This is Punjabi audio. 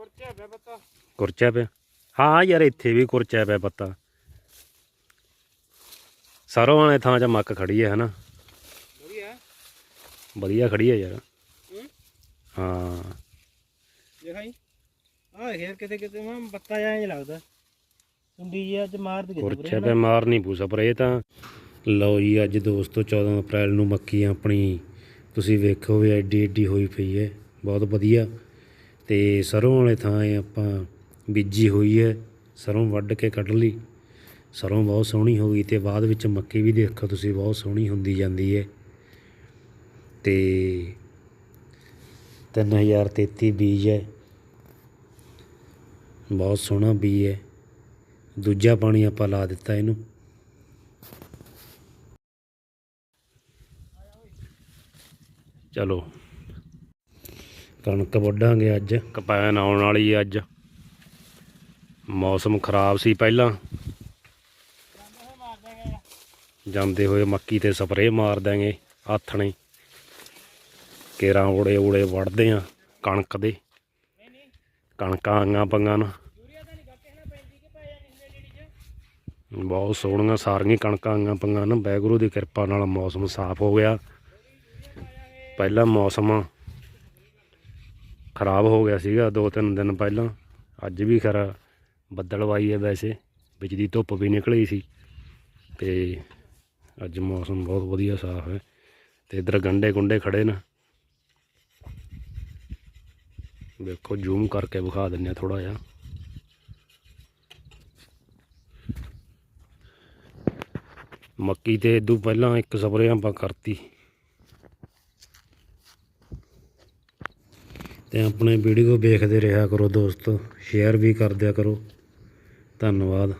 ਕੁਰਚਾ ਪਿਆ ਪਤਾ। ਕੁਰਚਾ ਪਿਆ ਹਾਂ ਯਾਰ ਇੱਥੇ ਵੀ ਕੁਰਚਾ ਪਿਆ ਪੱਤਾ। ਸਰੋਂ ਵਾਲੇ ਥਾਂ 'ਚ ਮੱਕ ਖੜੀ ਹੈ ਹਨਾ? ਵਧੀਆ। ਵਧੀਆ ਖੜੀ ਹੈ ਯਾਰ। ਹੂੰ? ਦਿਖਾਈ ਆ ਖੇਰ ਕਿਤੇ ਕਿਤੇ ਮੈਂ ਬੱਤਾ ਜਾਂ ਲੱਗਦਾ। ਸੁੰਡੀ ਜੀ ਅੱਜ ਮਾਰ ਦੇ ਕੁਰਚਾ ਪਿਆ ਮਾਰ ਨਹੀਂ ਪੂ ਸਪਰੇ ਤਾਂ। ਲਓ ਜੀ ਅੱਜ ਦੋਸਤੋ 14 ਅਪ੍ਰੈਲ ਨੂੰ ਮੱਕੀ ਆਪਣੀ। ਤੁਸੀਂ ਵੇਖੋ ਵੀ ਐਡੀ ਐਡੀ ਹੋਈ ਪਈ ਹੈ ਬਹੁਤ ਵਧੀਆ। ਅਤੇ ਸਰ੍ਹੋਂ ਵਾਲੇ ਥਾਂ ਇਹ ਆਪਾਂ ਬੀਜੀ ਹੋਈ ਹੈ ਸਰ੍ਹੋਂ ਵੱਢ ਕੇ ਕੱਢ ਲਈ। ਸਰ੍ਹੋਂ ਬਹੁਤ ਸੋਹਣੀ ਹੋ ਗਈ ਅਤੇ ਬਾਅਦ ਵਿੱਚ ਮੱਕੀ ਵੀ ਦੇਖੋ ਤੁਸੀਂ, ਬਹੁਤ ਸੋਹਣੀ ਹੁੰਦੀ ਜਾਂਦੀ ਹੈ। ਅਤੇ ਤਿੰਨ ਹਜ਼ਾਰ ਤੇਤੀ ਬੀਜ ਹੈ। ਬਹੁਤ ਸੋਹਣਾ ਬੀਜ ਹੈ। ਦੂਜਾ ਪਾਣੀ ਆਪਾਂ ਲਾ ਦਿੱਤਾ ਇਹਨੂੰ। ਚਲੋ। ਕਣਕ ਵੱਢਾਂਗੇ ਅੱਜ। ਕਪੈਨ ਆਉਣ ਵਾਲੀ ਹੈ ਅੱਜ। ਮੌਸਮ ਖਰਾਬ ਸੀ ਪਹਿਲਾਂ। ਜਾਂਦੇ ਹੋਏ ਮੱਕੀ ਤੇ ਸਪਰੇ ਮਾਰ ਦਾਂਗੇ ਆਥਣੇ ਕੇਰਾਂ ਓੜੇ ਓੜੇ ਵੜਦੇ ਆ ਕਣਕ ਦੇ। ਕਣਕਾਂ ਆਈਆਂ ਪੰਗਾਂ ਨਾ। ਬਹੁਤ ਸੋਹਣੀਆਂ ਸਾਰੀਆਂ ਕਣਕਾਂ ਆਈਆਂ ਪੰਗਾਂ ਨਾ। ਬੈਗਰੂ ਦੀ ਕਿਰਪਾ ਨਾਲ ਮੌਸਮ ਸਾਫ਼ ਹੋ ਗਿਆ। ਪਹਿਲਾਂ ਮੌਸਮ ਖਰਾਬ ਹੋ ਗਿਆ ਸੀਗਾ ਦੋ ਤਿੰਨ ਦਿਨ ਪਹਿਲਾਂ। ਅੱਜ ਵੀ ਖਰਾ ਬੱਦਲਵਾਈ ਹੈ ਵੈਸੇ, ਵਿੱਚ ਦੀ ਧੁੱਪ ਵੀ ਨਿਕਲੀ ਸੀ। ਤੇ ਅੱਜ ਮੌਸਮ ਬਹੁਤ ਵਧੀਆ ਸਾਫ਼ ਹੈ ਤੇ ਇਧਰ ਗੰਡੇ ਗੁੰਡੇ ਖੜੇ ਨੇ। ਦੇਖੋ ਜ਼ੂਮ ਕਰਕੇ ਵਿਖਾ ਦਿੰਨੇ ਆ ਥੋੜਾ ਜਿਹਾ। ਮੱਕੀ ਤੇ ਇਦੋਂ ਪਹਿਲਾਂ ਇੱਕ ਸਪਰੇਅ ਆਪਾਂ ਕਰਤੀ। ਤੇ ਆਪਣੇ ਵੀਡੀਓ ਵੇਖਦੇ ਰਿਹਾ ਕਰੋ ਦੋਸਤੋ ਸ਼ੇਅਰ ਵੀ ਕਰ ਦਿਆ ਕਰੋ। ਧੰਨਵਾਦ।